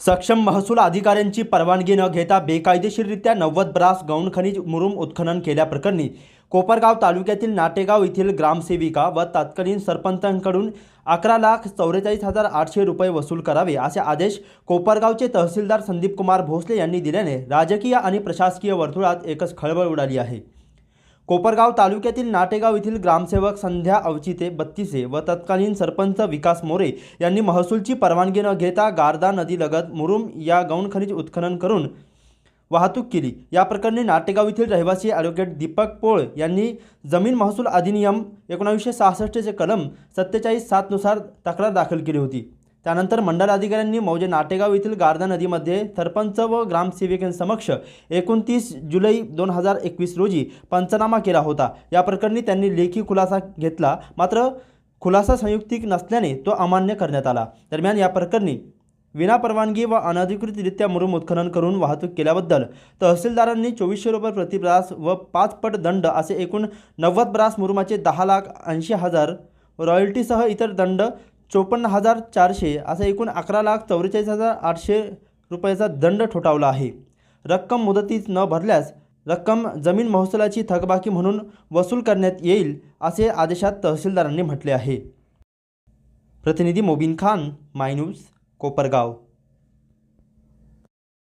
सक्षम महसूल अधिकाऱ्यांची परवानगी न घेता बेकायदेशीररित्या नव्वद ब्रास गौण खनिज मुरुम उत्खनन केल्याप्रकरणी कोपरगाव तालुक्यातील नाटेगाव येथील ग्रामसेविका व तत्कालीन सरपंचांकडून अकरा लाख चौवेचाळीस हजार आठशे रुपये वसूल करावे असे आदेश कोपरगावचे तहसीलदार संदीप कुमार भोसले यांनी दिल्याने राजकीय आणि प्रशासकीय वर्तुळात एकच खळबळ उडाली आहे. कोपरगाव तालुक्यातील नाटेगाव येथील ग्रामसेवक संध्या अवचिते बत्तीसे व तत्कालीन सरपंच विकास मोरे यांनी महसूलची परवानगी न घेता गारदा नदीलगत मुरुम या गौण खनिज उत्खनन करून वाहतूक केली. या प्रकरणी नाटेगाव येथील रहिवासी ॲडव्होकेट दीपक पोळ यांनी जमीन महसूल अधिनियम एकोणावीसशे सहासष्टचे कलम सत्तेचाळीस सातनुसार तक्रार दाखल केली होती. त्यानंतर मंडल अधिकाऱ्यांनी मौजे नाटेगाव येथील गारदा नदीमध्ये सरपंच व ग्रामसेविकांसमक्ष एकोणतीस जुलै दोन हजार एकवीस रोजी पंचनामा केला होता. या प्रकरणी त्यांनी लेखी खुलासा घेतला मात्र खुलासा संयुक्तिक नसल्याने तो अमान्य करण्यात आला. दरम्यान या प्रकरणी विनापरवानगी व अनधिकृतरित्या मुरुम उत्खनन करून वाहतूक केल्याबद्दल तहसीलदारांनी चोवीसशे रुपये प्रतिब्रास व पाच पट दंड असे एकूण नव्वद ब्रास मुरुमाचे दहा लाख ऐंशी हजार रॉयल्टीसह इतर दंड चोपन्न हजार चारशे असा एकूण अकरा लाख चौवेचाळीस हजार आठशे रुपयाचा दंड ठोठावला आहे. रक्कम मुदतीत न भरल्यास रक्कम जमीन महसुलाची थकबाकी म्हणून वसूल करण्यात येईल असे आदेशात तहसीलदारांनी म्हटले आहे. प्रतिनिधी मोबिन खान माय न्यूज कोपरगाव.